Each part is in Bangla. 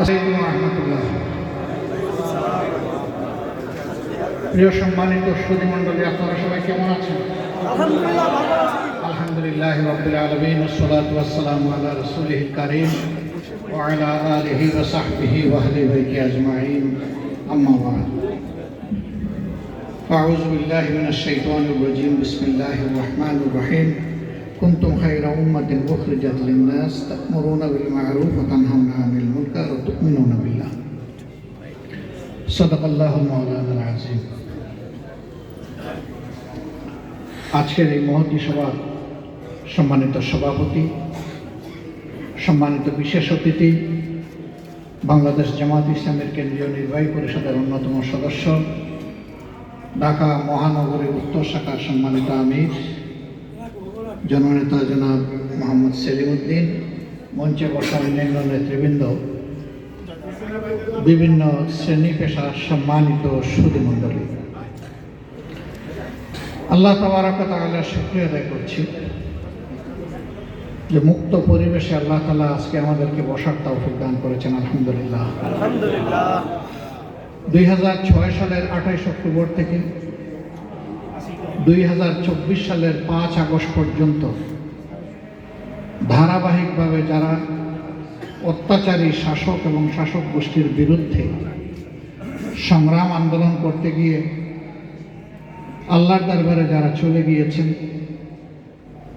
আসসালামু রহমতুল্লাহ প্রিয় সম্মানিত সুদী মণ্ডলী আপনারা সবাই কেমন আছেন আলহামদুলিল্লাহ রবিল আলমিন ওসলাত ওয়াসালাম আল্লাহ রসুলহ করিম وعلى آله وصحبه وأهل بيته أجمعين أما بعد أعوذ بالله من الشيطان الرجيم بسم الله الرحمن الرحيم كنتم خير أمة أخرجت للناس تأمرون بالمعروف وتنهون عن المنكر وتؤمنون بالله صدق الله مولانا العظيم আজকের এই মহতী সভার সম্মানিত সভাপতি সম্মানিত বিশেষ অতিথি বাংলাদেশ জামাত ইসলামের কেন্দ্রীয় নির্বাহী পরিষদের অন্যতম সদস্য ঢাকা মহানগরীর উত্তর শাখার সম্মানিত আমির জননেতা জনাব মোহাম্মদ সেলিম উদ্দিন মঞ্চে বসা অন্যান্য নেতৃবৃন্দ বিভিন্ন শ্রেণি পেশার সম্মানিত সুদী মণ্ডলী আল্লাহ তাবারাকা তাআলার শুক্রিয়া আদায় করছি যে মুক্ত পরিবেশে আল্লাহ তালা আজকে আমাদেরকে বসার তৌফিক দান করেছেন আলহামদুলিল্লাহ। আলহামদুলিল্লাহ। দুই হাজার ছয় সালের আঠাইশ অক্টোবর থেকে দুই হাজার চব্বিশ সালের পাঁচ আগস্ট পর্যন্ত ধারাবাহিকভাবে যারা অত্যাচারী শাসক এবং শাসক গোষ্ঠীর বিরুদ্ধে সংগ্রাম আন্দোলন করতে গিয়ে আল্লাহর দরবারে যারা চলে গিয়েছেন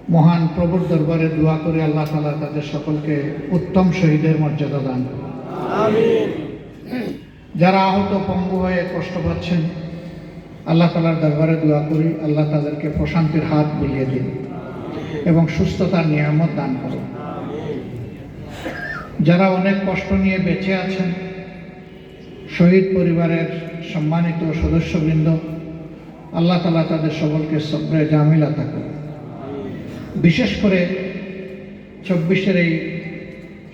মহান প্রভুর দরবারে দোয়া করে আল্লাহ তালা তাদের সকলকে উত্তম শহীদের মর্যাদা দান যারা আহত পঙ্গু হয়ে কষ্ট পাচ্ছেন আল্লাহ তালার দরবারে দোয়া করি, আল্লাহ তাদেরকে প্রশান্তির হাত বুলিয়ে দিন এবং সুস্থতার নিয়ামত দান করুন। যারা অনেক কষ্ট নিয়ে বেঁচে আছেন, শহীদ পরিবারের সম্মানিত সদস্যবৃন্দ, আল্লাহ তালা তাদের সকলকে সব্রে জামিলা থাকুন বিশেষ করে চব্বিশের এই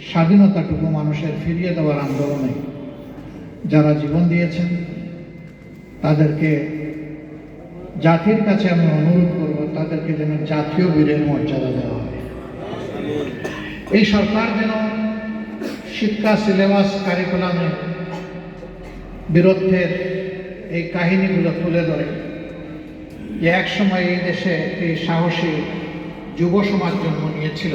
স্বাধীনতাটুকু মানুষের ফিরিয়ে দেওয়ার আন্দোলনে যারা জীবন দিয়েছেন, তাদেরকে জাতির কাছে আমি অনুরোধ করব, তাদেরকে যেন জাতীয় বীরের মর্যাদা দেওয়া হয়। এই সরকার যেন শিক্ষা, সিলেবাস কারিকুলামে বিরুদ্ধের এই কাহিনীগুলো তুলে ধরে যে এক সময় এই দেশে এই সাহসী যুব সমাজ জন্ম নিয়েছিল,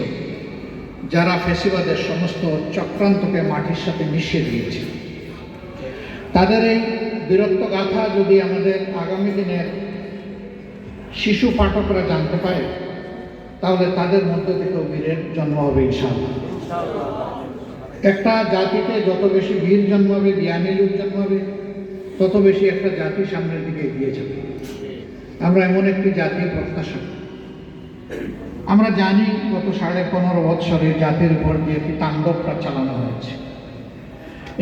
যারা ফেসিবাদের সমস্ত চক্রান্তকে মাটির সাথে মিশিয়ে দিয়েছিল। তাদের এই বীরত্ব গাথা যদি আমাদের আগামী দিনের শিশু পাঠকরা জানতে পারে, তাহলে তাদের মধ্য থেকেও বীরের জন্ম হবে, ইনশাআল্লাহ। একটা জাতিতে যত বেশি বীর জন্মাবে জ্ঞানী লোক জন্মাবে তত বেশি একটা জাতি সামনের দিকে এগিয়ে যাবে। আমরা এমন একটি জাতির প্রত্যাশা আমরা জানি গত সাড়ে পনেরো বৎসরে জাতির উপর দিয়ে একটি তাণ্ডবটা চালানো হয়েছে।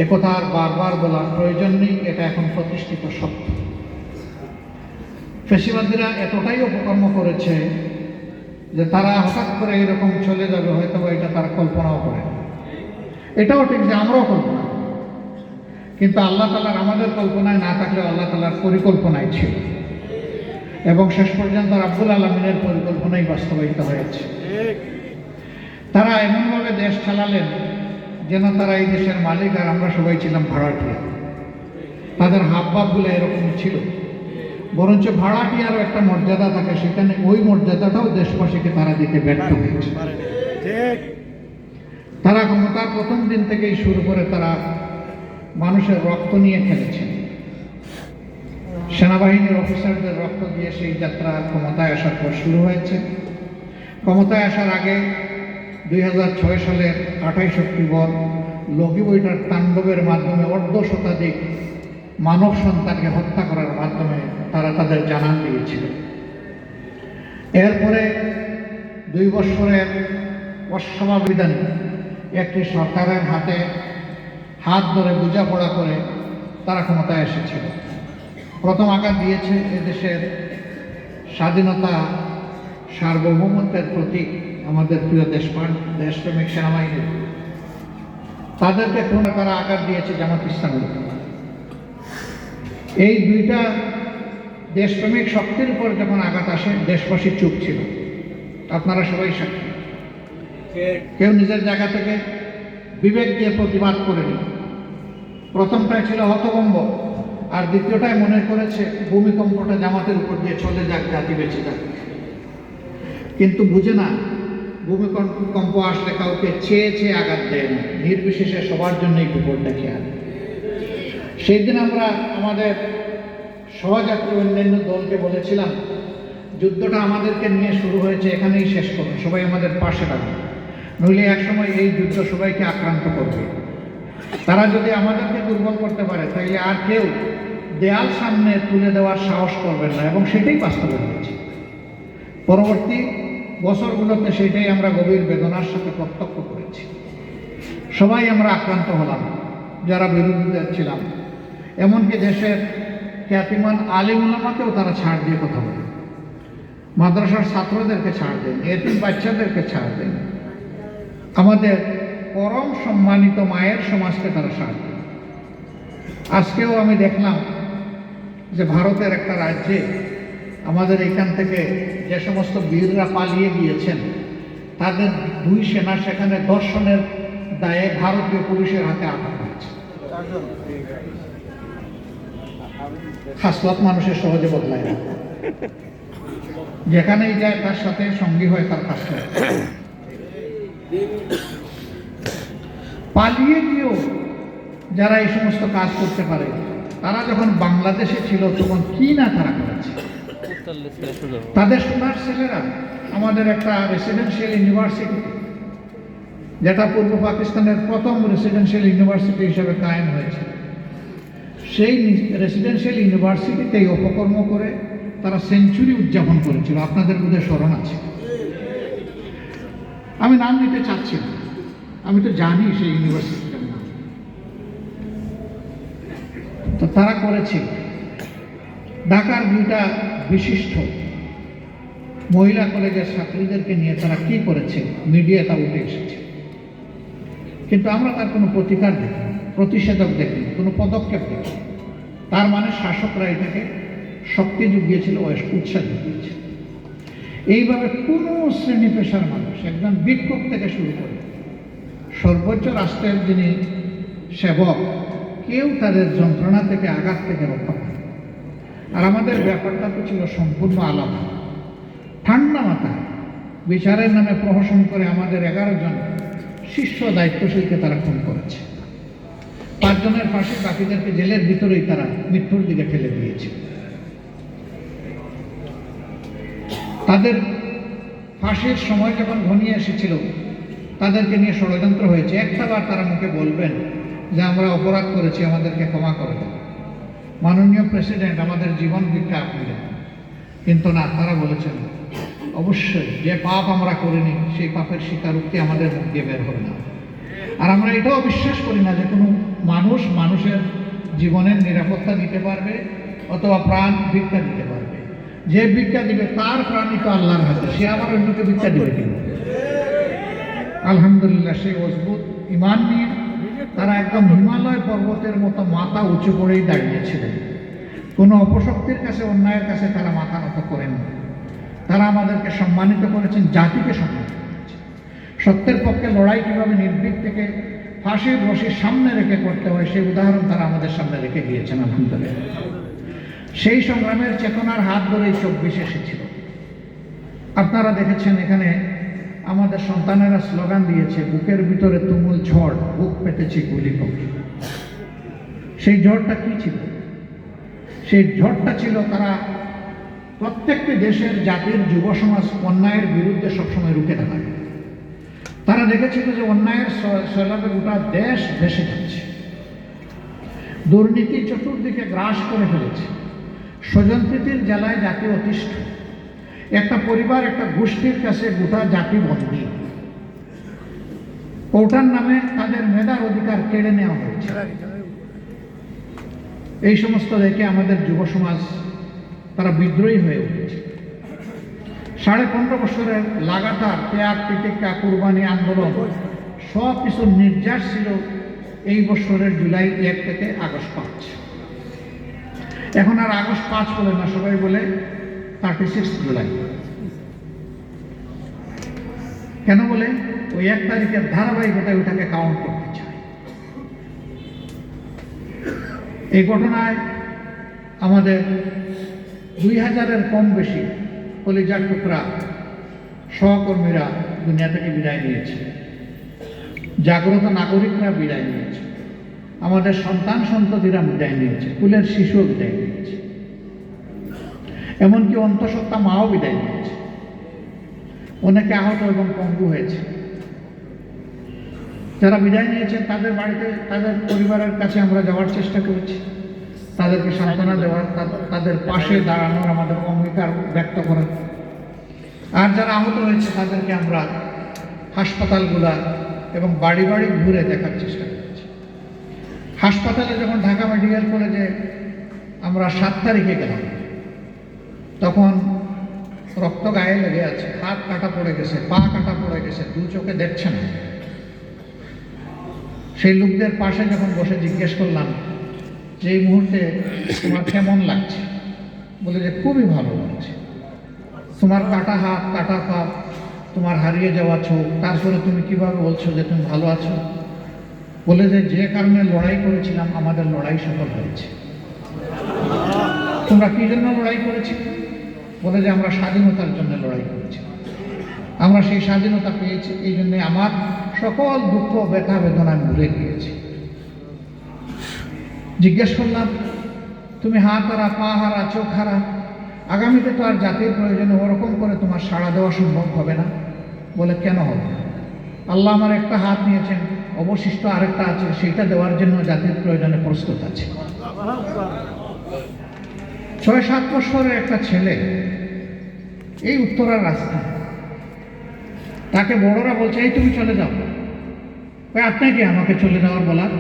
একথা আর বারবার বলার প্রয়োজন নেই, এটা এখন প্রতিষ্ঠিত সত্য। ফেসিবাদীরা এতটাই অপকর্ম করেছে যে তারা হঠাৎ করে এরকম চলে যাবে হয়তো বা এটা তারা কল্পনাও করে এটাও ঠিক যে আমরাও কল্পনা কিন্তু আল্লাহ তালার আমাদের কল্পনায় না থাকলেও আল্লাহ তালার পরিকল্পনায় ছিল। এবং শেষ পর্যন্ত আব্দুল আলমিনের পরিকল্পনাই বাস্তবায়িত হয়েছে। তারা এমনভাবে দেশ চালালেন যেন তারা এই দেশের মালিক আর আমরা সবাই ছিলাম ভাড়াটিয়া। তাদের হাবভাবগুলো এরকম ছিল। বরঞ্চ ভাড়াটিয়ারও একটা মর্যাদা থাকে সেখানে ওই মর্যাদাটাও দেশবাসীকে তারা দিতে ব্যর্থ হয়েছে। তারা ক্ষমতার প্রথম দিন থেকেই শুরু করে তারা মানুষের রক্ত নিয়ে খেলেছেন সেনাবাহিনীর অফিসারদের রক্ত দিয়ে সেই যাত্রা ক্ষমতায় আসার পর শুরু হয়েছে। ক্ষমতায় আসার আগে দুই হাজার ছয় সালের আঠাইশ অক্টোবর লগি বইটার তাণ্ডবের মাধ্যমে অর্ধ শতাধিক মানব সন্তানকে হত্যা করার মাধ্যমে তারা তাদের জানান দিয়েছিল। এরপরে দুই বছরের অসমাবিধানে একটি সরকারের হাতে হাত ধরে বোঝাপড়া করে তারা ক্ষমতায় এসেছিল। প্রথম আঘাত দিয়েছে এদেশের স্বাধীনতা সার্বভৌমত্বের প্রতীক আমাদের প্রিয় দেশপান দেশপ্রেমিক সেনাবাহিনী। তাদেরকে কোন তারা আঘাত দিয়েছে জামাত ইসলামের। এই দুইটা দেশপ্রেমিক শক্তির উপর যখন আঘাত আসে, দেশবাসী চুপ ছিল। আপনারা সবাই সাক্ষী। কেউ নিজের জায়গা থেকে বিবেক দিয়ে প্রতিবাদ করেনি প্রথমটাই ছিল হতভম্ব, আর দ্বিতীয়টাই মনে করেছে ভূমিকম্পটা জামাতের উপর দিয়ে চলে যাক, জাতি বেঁচে যাক। কিন্তু বুঝে না, ভূমিকম্প আসলে কাউকে চেয়ে চেয়ে আঘাত দেয় না। নির্বিশেষে সবার জন্যই বিপদটা খেয়াল। সেই দিন আমরা আমাদের সহযাত্রী অন্যান্য দলকে বলেছিলাম, যুদ্ধটা আমাদেরকে নিয়ে শুরু হয়েছে, এখানেই শেষ করুন, সবাই আমাদের পাশে থাকুন নইলে একসময় এই যুদ্ধ সবাইকে আক্রান্ত করবে। তারা যদি আমাদেরকে দুর্বল করতে পারে, তাইলে আর কেউ দেয়াল সামনে তুলে দেওয়ার সাহস করবেন না, এবং সেটাই বাস্তবে হয়েছে পরবর্তী বছরগুলোতে সেটাই আমরা গভীর বেদনার সাথে প্রত্যক্ষ করেছি। সবাই আমরা আক্রান্ত হলাম, যারা বিরোধীদের ছিলাম। এমনকি দেশের খ্যাতিমান আলিমুলামাকেও তারা ছাড় দিয়ে কথা বলে। মাদ্রাসার ছাত্রদেরকে ছাড় দেন এতিম বাচ্চাদেরকে ছাড় দেন আমাদের পরম সম্মানিত মায়ের সমাজকে তারা ছাড় দেন আজকেও আমি দেখলাম যে ভারতের একটা রাজ্যে আমাদের এখান থেকে যে সমস্ত বীররা পালিয়ে গিয়েছেন, তাদের দুই সেনা সেখানে দর্শনের দায়ে ভারতীয় পুলিশের হাতে আটক হয়েছে। হাসপাত মানুষের সহজে বদলায় না। যেখানেই যায় তার সাথে সঙ্গী হয় তার কাছে পালিয়ে গিয়েও যারা এই সমস্ত কাজ করতে পারে, তারা যখন বাংলাদেশে ছিল তখন কি না তারা করেছে? তাদের সোনার ছেলেরা আমাদের একটা রেসিডেন্সিয়াল ইউনিভার্সিটি যেটা পূর্ব পাকিস্তানের প্রথম রেসিডেন্সিয়াল ইউনিভার্সিটি হিসেবে কায়েম হয়েছে সেই রেসিডেন্সিয়াল ইউনিভার্সিটিতে এই অপকর্ম করে তারা সেঞ্চুরি উদযাপন করেছিল। আপনাদের বোধহয় স্মরণ আছে। আমি নাম নিতে চাচ্ছি না। আমি তো জানি সেই ইউনিভার্সিটিটার নাম। তো তারা করেছে। ঢাকার দুইটা বিশিষ্ট মহিলা কলেজের ছাত্রীদেরকে নিয়ে তারা কি করেছে? মিডিয়া তা উঠে এসেছে। কিন্তু আমরা তার কোনো প্রতিকার দেখি প্রতিষেধক দেখেনি কোনো পদক্ষেপ দেখি। তার মানে শাসকরা এটাকে শক্তি জুগিয়েছিল উৎসাহ জুগিয়েছিল। এইভাবে কোনো শ্রেণি পেশার মানুষ একজন বিক্ষোভ থেকে শুরু করে, সর্বোচ্চ রাষ্ট্রের যিনি সেবক, কেউ তাদের যন্ত্রণা থেকে আঘাত থেকে রক্ষা করে আর আমাদের ব্যাপারটা তো ছিল সম্পূর্ণ আলাদা। ঠান্ডা মাথায় বিচারের নামে প্রহসন করে আমাদের এগারো জন শীর্ষ দায়িত্বশীলকে তারা খুন করেছে। পাঁচজনের ফাঁসি বাকিদেরকে জেলের ভিতরেই তারা মৃত্যুর দিকে ঠেলে দিয়েছে। তাদের ফাঁসির সময় যখন ঘনিয়ে এসেছিল, তাদেরকে নিয়ে ষড়যন্ত্র হয়েছে। একটা বার তারা মুখে বলবেন যে, আমরা অপরাধ করেছি, আমাদেরকে ক্ষমা করে দেন মাননীয় প্রেসিডেন্ট, আমাদের জীবন ভিক্ষা আপনি দেন। কিন্তু না, তারা বলেছেন, অবশ্যই, যে পাপ আমরা করিনি, সেই পাপের স্বীকারোক্তি আমাদের মুখ দিয়ে বের হবে না। আর আমরা এটাও বিশ্বাস করি না যে কোনো মানুষ মানুষের জীবনের নিরাপত্তা দিতে পারবে অথবা প্রাণ ভিক্ষা দিতে পারবে। যে ভিক্ষা দিবে তার প্রাণই তো আল্লাহর হাতে, সে আবার অন্যকে ভিক্ষা দিবে কিন্তু আলহামদুলিল্লাহ সেই অদ্ভুত ইমান নিয়ে তারা একদম হিমালয় পর্বতের মতো মাথা উঁচু করেই দাঁড়িয়েছিলেন কোনো অপশক্তির কাছে, অন্যায়ের কাছে তারা মাথা নত করেন তারা আমাদেরকে সম্মানিত করেছেন জাতিকে সম্মানিত সত্যের পক্ষে লড়াই কীভাবে নির্ভীক থেকে ফাঁসির রশির সামনে রেখে করতে হয়, সেই উদাহরণ তারা আমাদের সামনে রেখে গিয়েছেন, আলহামদুলিল্লাহ। সেই সংগ্রামের চেতনার হাত ধরেই চব্বিশ এসেছিল। আপনারা দেখেছেন এখানে আমাদের সন্তানেরা স্লোগান দিয়েছে, বুকের ভিতরে তুমুল ঝড়, বুক পেতেছি গুলি পক্ষে সেই ঝড়টা কি ছিল? সেই ঝড়টা ছিল তারা প্রত্যেকটি দেশের জাতির যুব সমাজ অন্যায়ের বিরুদ্ধে সবসময় রুখে দাঁড়ায়। তারা দেখেছিল যে অন্যায়ের সৈলাবে গোটা দেশ ভেসে যাচ্ছে। দুর্নীতি চতুর্দিকে গ্রাস করে ফেলেছে। স্বজনপ্রীতির জ্বালায় জাতি অতিষ্ঠ। একটা পরিবার, একটা গোষ্ঠীর কাছে গোটা জাতি বন্দী। ওটার নামে তাদের মেধার অধিকার কেড়ে নেওয়া হয়েছে। এই সমস্ত দেখে আমাদের যুব সমাজ, তারা বিদ্রোহী হয়ে উঠেছে। সাড়ে পনেরো বছরের লাগাতার ত্যাগ তিতিক্ষা কুরবানি আন্দোলন। সব কিছু নির্যাস ছিল এই বছরের জুলাই এক থেকে আগস্ট পাঁচ। এখন আর আগস্ট পাঁচ বলে না, সবাই বলে থার্টি সিক্স জুলাই। কেন বলে? ওই এক তারিখের ধারাবাহিকতায় ওটাকে কাউন্ট করতে চায়। এই ঘটনায় আমাদের দুই হাজারের কম বেশি কলিজার টুকরা সহকর্মীরা দুনিয়া থেকে বিদায় নিয়েছে। জাগ্রত নাগরিকরা বিদায় নিয়েছে। আমাদের সন্তান সন্ততিরা বিদায় নিয়েছে। কুলের শিশুও বিদায় নিয়েছে। এমনকি অন্তঃসত্ত্বা মাও বিদায় নিয়েছে। অনেকে আহত এবং পঙ্গু হয়েছে। যারা বিদায় নিয়েছেন, তাদের বাড়িতে, তাদের পরিবারের কাছে আমরা যাওয়ার চেষ্টা করেছি। তাদেরকে সান্ত্বনা দেওয়ার তাদের পাশে দাঁড়ানোর আমাদের অঙ্গীকার ব্যক্ত করার আর যারা আহত হয়েছে, তাদেরকে আমরা হাসপাতালগুলা এবং বাড়ি বাড়ি ঘুরে দেখার চেষ্টা করেছি। হাসপাতালে যখন ঢাকা মেডিকেল কলেজে আমরা সাত তারিখে গেলাম, তখন রক্ত গায়ে লেগে আছে, হাত কাটা পড়ে গেছে, পা কাটা পড়ে গেছে, দু চোখে দেখছে না। সেই লোকদের পাশে যখন বসে জিজ্ঞেস করলাম যে এই মুহূর্তে তোমার কেমন লাগছে? বলে যে খুবই ভালো লাগছে। তোমার কাটা হাত, কাটা পা, তোমার হারিয়ে যাওয়া চোখ, তারপরে তুমি কীভাবে বলছো যে তুমি ভালো আছো? বলে যে যে কারণে লড়াই করেছিলাম, আমাদের লড়াই সফল হয়েছে। তোমরা কি জন্য লড়াই করেছি? বলে যে আমরা স্বাধীনতার জন্য লড়াই করেছি। আমরা সেই স্বাধীনতা পেয়েছি, এই জন্যে আমার সকল দুঃখ, ব্যথা, বেদনা ভুলে গিয়েছি। জিজ্ঞেস করলাম, তুমি হাত হারা, পা হারা, চোখ হারা? আগামীতে তো আর জাতির প্রয়োজনে, ওরকম করে তোমার সাড়া দেওয়া সম্ভব হবে না? বলে, কেন হবে? আল্লাহ আমার একটা হাত নিয়েছেন, অবশিষ্ট আরেকটা আছে সেইটা দেওয়ার জন্য জাতির প্রয়োজনে প্রস্তুত আছে। ছয়, সাত বছরের একটা ছেলে, এই উত্তরার রাস্তা। তাকে বড়রা বলছে, এই তুমি চলে যাও। আপনাকে আমাকে চলে যাওয়ার বলার?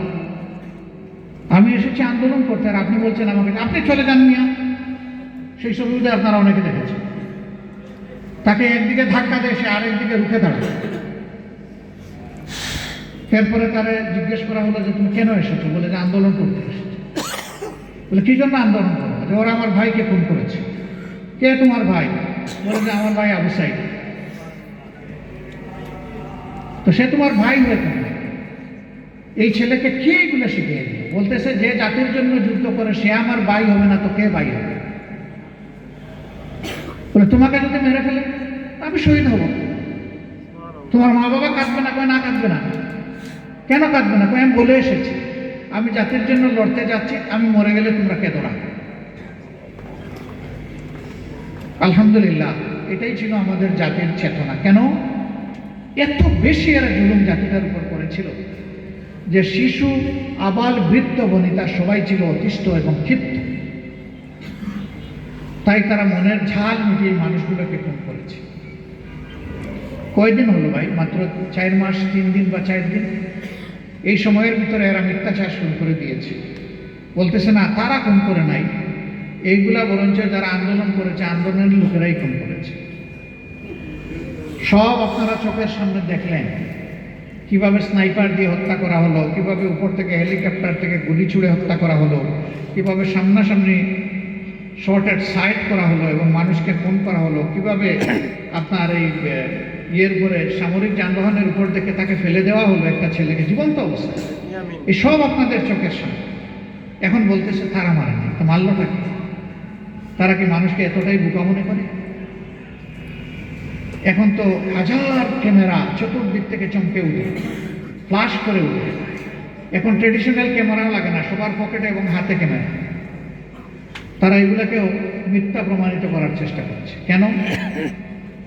আমি এসেছি আন্দোলন করতে আর আপনি বলছেন আমাকে আপনি চলে যান মিয়া। সেই সুবিধা আপনারা অনেকে দেখেছেন। তাকে একদিকে ধাক্কা দেয়, সে আরেকদিকে রুখে দাঁড়ায়। এরপরে তারে জিজ্ঞেস করা হলো যে, তুমি কেন এসেছ? বলে, যে আন্দোলন করতে এসেছ। বলে, কি জন্য আন্দোলন করব ওরা আমার ভাইকে খুন করেছে। কে তোমার ভাই? বলে, যে আমার ভাই আবু সাইদ। তো সে তোমার ভাই হয়ে এই ছেলেকে কে এগুলো শিখিয়ে বলতেছে যে জাতির জন্য যুদ্ধ করে, সে আমার ভাই হবে না তো কে ভাই হবে? বলে, তোমাকে যদি মেরে ফেলে, আমি শহীদ হব। তোমার মা বাবা কাঁদবে না, কয় না কাঁদবে না। কেন কাঁদবে না? কয়, আমি বলে এসেছি, আমি জাতির জন্য লড়তে যাচ্ছি, আমি মরে গেলে তোমরা কেঁদো না। আলহামদুলিল্লাহ, এটাই ছিল আমাদের জাতির চেতনা। কেন? এত বেশি এরা জুলুম জাতিটার উপর করেছিল। যে শিশু, আবাল বৃত্ত বনিতা সবাই ছিল অতিষ্ঠ এবং ক্ষিপ্ত। তাই তারা মনের ঝাল মিটিয়ে মানুষগুলোকে খুন করেছে। কয়দিন হলো ভাই? মাত্র চার মাস, তিন দিন বা চার দিন? এই সময়ের ভিতরে এরা মিথ্যাচার শুরু করে দিয়েছে। বলতেছে, না, তারা খুন করে নাই। এইগুলা বরঞ্চ যারা আন্দোলন করেছে, আন্দোলনের লোকেরাই খুন করেছে। সব আপনারা চোখের সামনে দেখলেন। কীভাবে স্নাইপার দিয়ে হত্যা করা হলো, কীভাবে উপর থেকে হেলিকপ্টার থেকে গুলি ছুড়ে হত্যা করা হলো, কীভাবে সামনাসামনি শর্ট অ্যাট সাইড করা হলো এবং মানুষকে খুন করা হলো, কীভাবে আপনার এই ইয়ের উপরে, সামরিক যানবাহনের উপর থেকে তাকে ফেলে দেওয়া হলো একটা ছেলেকে, জীবন্ত অবস্থায়। এই সব আপনাদের চোখের সামনে। এখন বলতেছে, তারা মারেনি। তো মারলোটা কি? তারা কি মানুষকে এতটাই বোকা মনে করে? এখন তো হাজার ক্যামেরা চতুর্দিক থেকে চমকে উঠে ফ্লাশ করে উঠে। এখন ট্রেডিশনাল ক্যামেরা লাগে না, সবার পকেটে এবং হাতে ক্যামেরা। তারা এগুলোকেও মিথ্যা প্রমাণিত করার চেষ্টা করছে। কেন?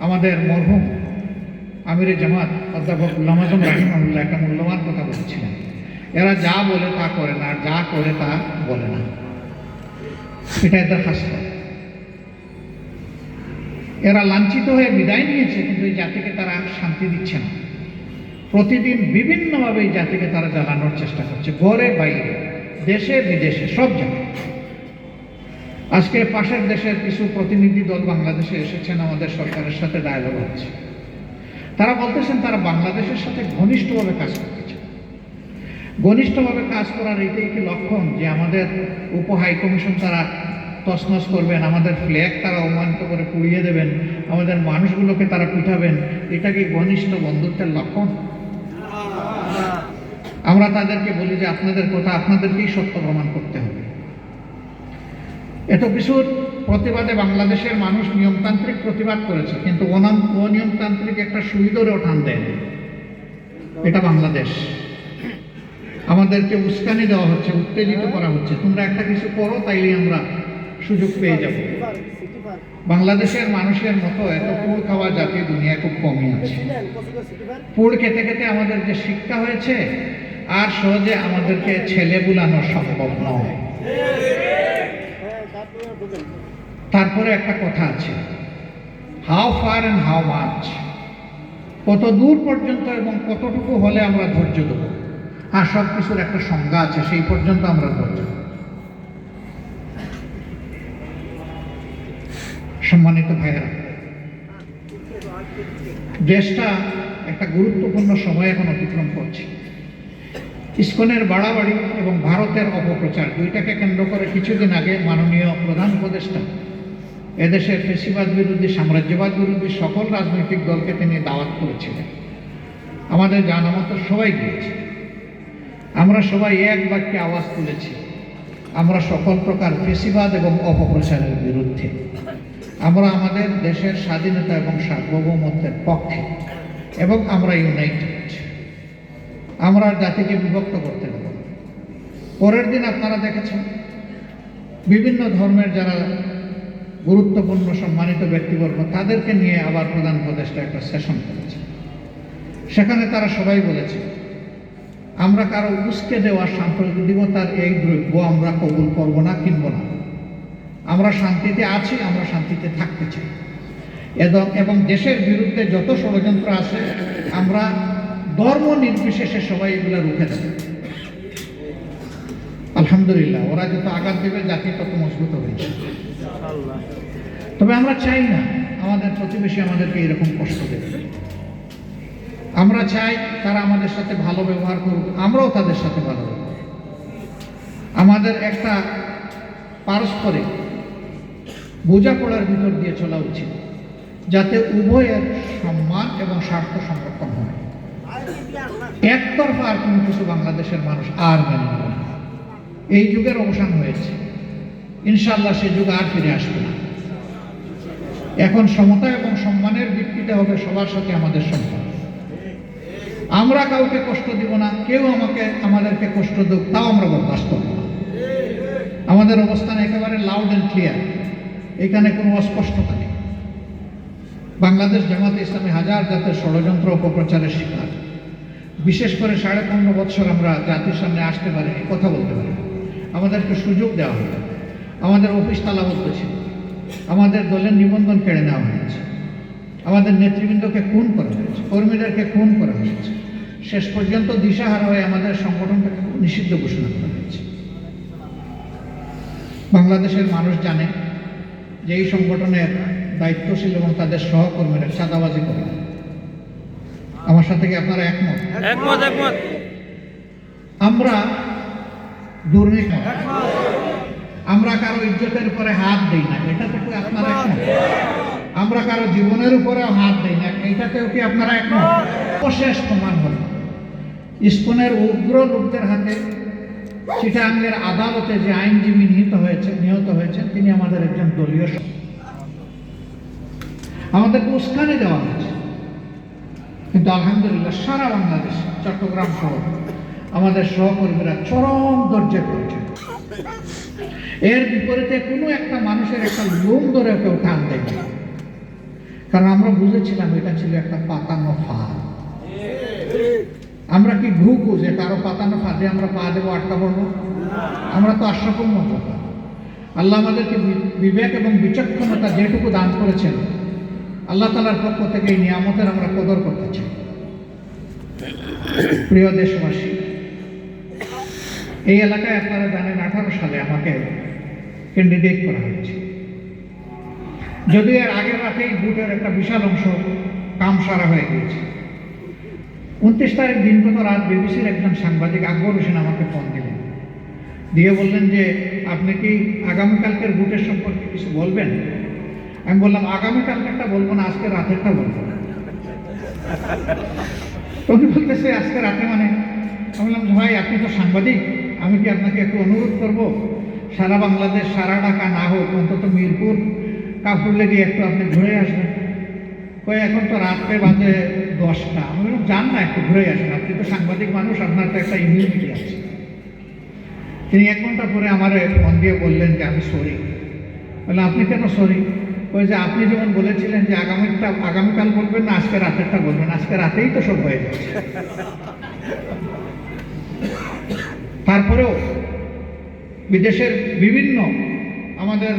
আমাদের মরহুম আমিরে জামাত অধ্যাপক গুলাম আজম একটা মূল্যবান কথা বলেছিলেন। এরা যা বলে তা করে না যা করে তা বলে না। এটা এদের হাসপাতাল এরা লাঞ্ছিত হয়ে বিদায় নিয়েছে, কিন্তু এই জাতিকে তারা শান্তি দিচ্ছে না। প্রতিদিন বিভিন্নভাবে এই জাতিকে তারা জ্বালানোর চেষ্টা করছে, ঘরে, বাইরে, দেশে, বিদেশে, সব জায়গায়। আজকে পাশের দেশের কিছু প্রতিনিধি দল বাংলাদেশে এসেছেন, আমাদের সরকারের সাথে ডায়ালগ হচ্ছে। তারা বলতেছেন তারা বাংলাদেশের সাথে ঘনিষ্ঠভাবে কাজ করতে ঘনিষ্ঠভাবে কাজ করার এটাই কি লক্ষণ যে আমাদের উপ হাই কমিশন তারা তছনছ করবেন, আমাদের ফ্ল্যাগ তারা অমানিত করে পুড়িয়ে দেবেন, আমাদের মানুষগুলোকে তারা পিঠাবেন এটা কি ঘনিষ্ঠ বন্ধুত্বের লক্ষণ? আমরা তাদেরকে বলি যে আপনাদের কথা আপনাদেরকেই সত্য প্রমাণ করতে হবে। এত কিছুর প্রতিবাদে বাংলাদেশের মানুষ নিয়মতান্ত্রিক প্রতিবাদ করেছে, কিন্তু অনিয়মতান্ত্রিক একটা সুবিধরেও টান দেয়নি। এটা বাংলাদেশ। আমাদেরকে উস্কানি দেওয়া হচ্ছে, উত্তেজিত করা হচ্ছে। তোমরা একটা কিছু করো তাইলে আমরা সুযোগ পেয়ে যাব। বাংলাদেশের মানুষের মতো এত কুড় খাওয়া জাতি দুনিয়া খুব কমই আছে। পুড় খেতে খেতে আমাদের যে শিক্ষা হয়েছে, আর সহজে আমাদেরকে ছেলে বুলানো সম্ভব নয়। তারপরে একটা কথা আছে how far and how much কত দূর পর্যন্ত এবং কতটুকু হলে আমরা ধৈর্য দেব? আর সব কিছুর একটা সংজ্ঞা আছে, সেই পর্যন্ত আমরা ধৈর্য দেব। সম্মানিত ভাইয়েরা, দেশটা একটা গুরুত্বপূর্ণ সময় এখন অতিক্রম করছে। ইস্কনের বাড়াবাড়ি এবং ভারতের অপপ্রচার দুইটাকে কেন্দ্র করে কিছুদিন আগে মাননীয় প্রধান উপদেষ্টা, এদেশের ফেসিবাদ বিরোধী, সাম্রাজ্যবাদ বিরোধী সকল রাজনৈতিক দলকে তিনি দাওয়াত করেছিলেন। আমাদের জানা মতো সবাই গিয়েছে। আমরা সবাই এক বাক্যে আওয়াজ তুলেছি, আমরা সকল প্রকার ফেসিবাদ এবং অপপ্রচারের বিরুদ্ধে। আমরা আমাদের দেশের স্বাধীনতা এবং সার্বভৌমত্বের পক্ষে এবং আমরা ইউনাইটেড আমরা জাতিকে বিভক্ত করতে দেব পরের দিন আপনারা দেখেছেন, বিভিন্ন ধর্মের যারা গুরুত্বপূর্ণ সম্মানিত ব্যক্তিবর্গ, তাদেরকে নিয়ে আবার প্রধান উপদেষ্টা একটা সেশন করেছে। সেখানে তারা সবাই বলেছে, আমরা কারও উস্কে দেওয়া সাম্প্রদায়িকতার এই দ্রব্য আমরা কবুল করব না, কিনব না। আমরা শান্তিতে আছি, আমরা শান্তিতে থাকতে চাই। এবং এবং দেশের বিরুদ্ধে যত ষড়যন্ত্র আছে, আমরা ধর্ম নির্বিশেষে সবাই এগুলো রুখে দেবে। আলহামদুলিল্লাহ, ওরা যত আঘাত দেবে, জাতি তত মজবুত হয়েছে তবে আমরা চাই না, আমাদের প্রতিবেশী আমাদেরকে এরকম কষ্ট দেবে। আমরা চাই তারা আমাদের সাথে ভালো ব্যবহার করুক, আমরাও তাদের সাথে ভালো আমাদের একটা পারস্পরিক বোঝাপড়ার ভিতর দিয়ে চলা উচিত, যাতে উভয়ের সম্মান এবং স্বার্থ সংরক্ষণ হয়। একতরফা আর কোনো কিছু বাংলাদেশের মানুষ আর মেনে নেবে না। এই যুগের অবসান হয়েছে। ইনশাল্লাহ সে যুগ আর ফিরে আসবে না। এখন সমতা এবং সম্মানের ভিত্তিতে হবে সবার সাথে আমাদের সম্পর্ক। আমরা কাউকে কষ্ট দিব না, কেউ আমাকে, আমাদেরকে কষ্ট দেব তাও আমরা বরদাস্ত করব আমাদের অবস্থান একেবারে লাউড অ্যান্ড ক্লিয়ার এখানে কোনো অস্পষ্টতা নেই। বাংলাদেশ জামাতে ইসলামী হাজার জাতের ষড়যন্ত্র অপপ্রচারের শিকার। বিশেষ করে সাড়ে পনেরো বছর আমরা জাতির সামনে আসতে পারি কথা বলতে পারি আমাদেরকে সুযোগ দেওয়া হলো। আমাদের অফিস তালাবদ্ধ ছিল। আমাদের দলের নিবন্ধন কেড়ে নেওয়া হয়েছে। আমাদের নেতৃবৃন্দকে খুন করা হয়েছে, কর্মীদেরকে খুন করা হয়েছে। শেষ পর্যন্ত দিশাহারা হয়ে আমাদের সংগঠনটাকে নিষিদ্ধ ঘোষণা করা হয়েছে। বাংলাদেশের মানুষ জানে যে এই সংগঠনের দায়িত্বশীল এবং তাদের সহকর্মীরা চাঁদাবাজি করে। আমার সাথে কি আপনারা একমত? একমত একমত। আমরা দুর্নীতি আমরা কারও ইজ্জতের উপরে হাত দিই না এটাতে কি আপনারা একমত? আমরা কারও জীবনের উপরেও হাত দিই না এইটাতেও কি আপনারা একমত? অশেষ প্রমাণ হল ইস্কনের উগ্র লোকদের হাতে চিটাঙ্গের আদালতে যে আইনজীবী নিহত হয়েছে, নিহত হয়েছেন তিনি আমাদের একজন দলীয়। আমাদেরকে উস্কানি দেওয়া হয়েছে। কিন্তু আলহামদুলিল্লাহ সারা বাংলাদেশ, চট্টগ্রাম সহ আমাদের সহকর্মীরা চরম ধৈর্য। করেছে এর বিপরীতে কোনো একটা মানুষের একটা লোম ধরে কেউ টান দেবে কারণ আমরা বুঝেছিলাম এটা ছিল একটা পাতানো ফাঁদ। আমরা কি ঘু ঘু যে কারও পাতানো ফাঁদে আমরা পা দেবো আটকা পড়ব আমরা তো আশ্রকম মতো। আল্লাহ আমাদেরকে বিবেক এবং বিচক্ষণতা যেটুকু দান করেছেন, আল্লাহ তালার পক্ষ থেকে এই নিয়ামতের আমরা কদর করতে চাই। প্রিয় দেশবাসী, এই এলাকায় আপনারা জানেন আঠারো সালে আমাকে ক্যান্ডিডেট করা হয়েছে। যদি এর আগের রাতেই ভোটের একটা বিশাল অংশ কাম সারা হয়ে গিয়েছে। উনত্রিশ তারিখ দিন দিনগত রাত বিবিসির একজন সাংবাদিক আকবর হোসেন আমাকে ফোন দিলেন। দিয়ে বললেন যে, আপনি কি আগামীকালকের ভোটের সম্পর্কে কিছু বলবেন? আমি বললাম আগামীকালকেরটা বলব না, আজকে রাতেরটা বলব উনি বলতেছে, আজকে রাতে মানে? আমি বললাম, ভাই, আপনি তো সাংবাদিক, আমি কি আপনাকে একটু অনুরোধ করব? সারা বাংলাদেশ, সারা ঢাকা না হোক, অন্তত মিরপুর কাপড় লেগে একটু আপনি ঘুরে আসবেন। কই এখন তো রাত্রে বাজে দশটা। আমি যান না, একটু ঘুরে আসেন। আপনি তো সাংবাদিক মানুষ, আপনার তো একটা ইমিউনিটি আছে। তিনি এক ঘণ্টা পরে আমার ফোন দিয়ে বললেন যে, আমি সরি। বললাম, আপনি কেন সরি? ওই যে, আপনি যেমন বলেছিলেন যে, আগামীটা, আগামীকাল বলবেন না, আজকে রাতেরটা বলবেন। আজকে রাতেই তো সব হয়ে যাচ্ছে। তারপরেও বিদেশের বিভিন্ন আমাদের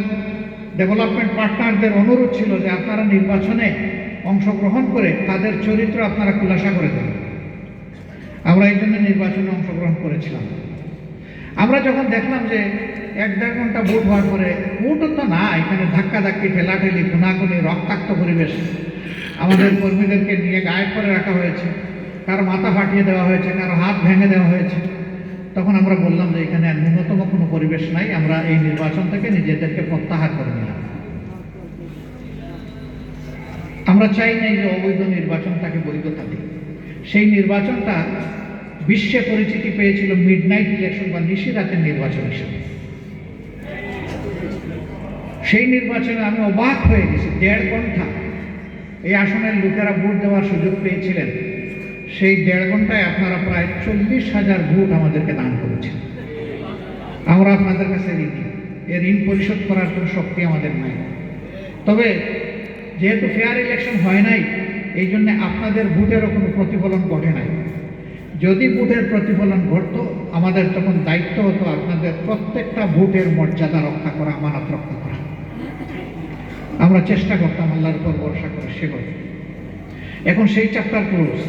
ডেভেলপমেন্ট পার্টনারদের অনুরোধ ছিল যে, আপনারা নির্বাচনে অংশগ্রহণ করে তাদের চরিত্র আপনারা খুলাসা করে দেন। আমরা এই জন্য নির্বাচনে অংশগ্রহণ করেছিলাম। আমরা যখন দেখলাম যে এক দেড় ঘণ্টা ভোট হওয়ার পরে ভোটও তো না, এখানে ধাক্কা ধাক্কি ঠেলাঠেলি, খুনাখুনি, রক্তাক্ত পরিবেশ আমাদের কর্মীদেরকে নিয়ে গায়েব করে রাখা হয়েছে। কারও মাথা ফাটিয়ে দেওয়া হয়েছে, কারও হাত ভেঙে দেওয়া হয়েছে। তখন আমরা বললাম যে এখানে ন্যূনতম কোনো পরিবেশ নাই, আমরা এই নির্বাচন থেকে নিজেদেরকে প্রত্যাহার করে আমরা চাই নাই যে অবৈধ নির্বাচনটাকে বৈধতা দিই সেই নির্বাচনটা বিশ্বে পরিচিতি পেয়েছিল মিড নাইট ইলেকশন বা নিশিরাতের নির্বাচন হিসেবে। সেই নির্বাচনে আমি অবাক হয়ে গেছি, দেড় ঘণ্টা এই আসনের লোকেরা ভোট দেওয়ার সুযোগ পেয়েছিলেন। সেই দেড় ঘন্টায় আপনারা প্রায় চল্লিশ হাজার ভোট আমাদেরকে দান করেছেন। আমরা আপনাদের কাছে ঋণী। এ ঋণ পরিশোধ করার কোনো শক্তি আমাদের নাই। তবে যেহেতু ফেয়ার ইলেকশন হয় নাই, এই জন্য আপনাদের ভোটেরও কোনো প্রতিফলন ঘটে নাই। যদি ভোটের প্রতিফলন ঘটতো, আমাদের তখন দায়িত্ব হতো আপনাদের প্রত্যেকটা ভোটের মর্যাদা রক্ষা করা, আমানত রক্ষা করা। আমরা চেষ্টা করতাম আল্লাহর উপর ভরসা করে, সে এখন সেই চ্যাপ্টার ক্লোজ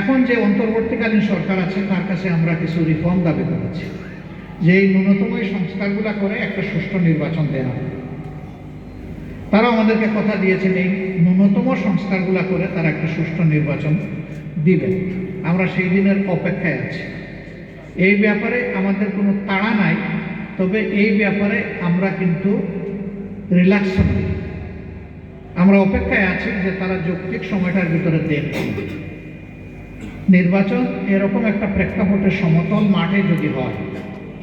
এখন যে অন্তর্বর্তীকালীন সরকার আছে, তার কাছে আমরা কিছু রিফর্ম দাবি করেছি। যে এই ন্যূনতম সংস্কারগুলো করে একটা সুষ্ঠু নির্বাচন দেওয়া তারা আমাদেরকে কথা দিয়েছেন, এই ন্যূনতম সংস্কারগুলো করে তারা একটা সুষ্ঠু নির্বাচন দিবেন। আমরা সেই দিনের অপেক্ষায় আছি। এই ব্যাপারে আমাদের কোনো তাড়া নাই, তবে এই ব্যাপারে আমরা কিন্তু রিল্যাক্স আমরা অপেক্ষায় আছি যে তারা যৌক্তিক সময়টার ভিতরে দেন। নির্বাচন এরকম একটা প্রেক্ষাপটে সমতল মাঠে যদি হয়,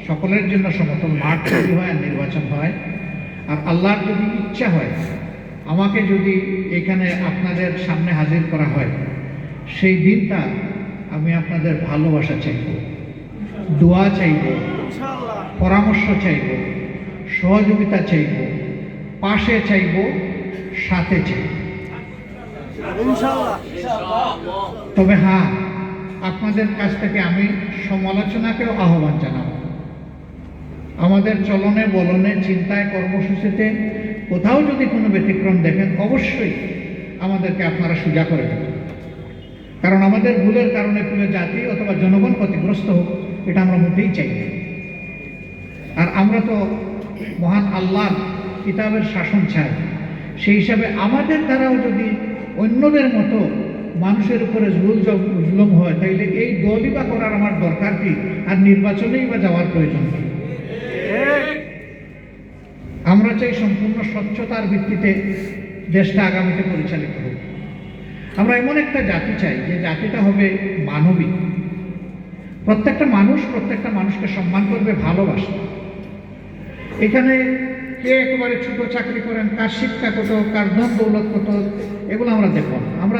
সকলের জন্য সমতল মাঠ যদি হয় আর নির্বাচন হয় আর আল্লাহর যদি ইচ্ছা হয় আমাকে যদি এখানে আপনাদের সামনে হাজির করা হয় সেই দিনটা আমি আপনাদের ভালোবাসা চাইব দোয়া চাইব পরামর্শ চাইব সহযোগিতা চাইব পাশে চাইব সাথে চাইব। তবে হ্যাঁ আপনাদের কাছ থেকে আমি সমালোচনাকেও আহ্বান জানাব। আমাদের চলনে বলনে চিন্তায় কর্মসূচিতে কোথাও যদি কোনো ব্যতিক্রম দেখেন, অবশ্যই আমাদেরকে আপনারা সুজা করে দেবেন। কারণ আমাদের ভুলের কারণে পুরো জাতি অথবা জনগণ ক্ষতিগ্রস্ত হোক, এটা আমরা মোটেই চাই না। আর আমরা তো মহান আল্লাহর কিতাবের শাসন চাই। সেই হিসাবে আমাদের দ্বারাও যদি অন্যদের মতো মানুষের উপরে জুল জুলুম হয়, তাইলে এই দলই বা করার আমার দরকার কি? আর নির্বাচনেই বা যাওয়ার প্রয়োজন কি? আমরা চাই সম্পূর্ণ স্বচ্ছতার ভিত্তিতে দেশটা আগামীতে পরিচালিত হোক। আমরা এমন একটা জাতি চাই, যে জাতিটা হবে মানবিক। প্রত্যেকটা মানুষ প্রত্যেকটা মানুষকে সম্মান করবে, ভালোবাসবে। এখানে কে একেবারে ছোট চাকরি করেন, কার শিক্ষা কত, কার ধন দৌলত কত, এগুলো আমরা দেখব আমরা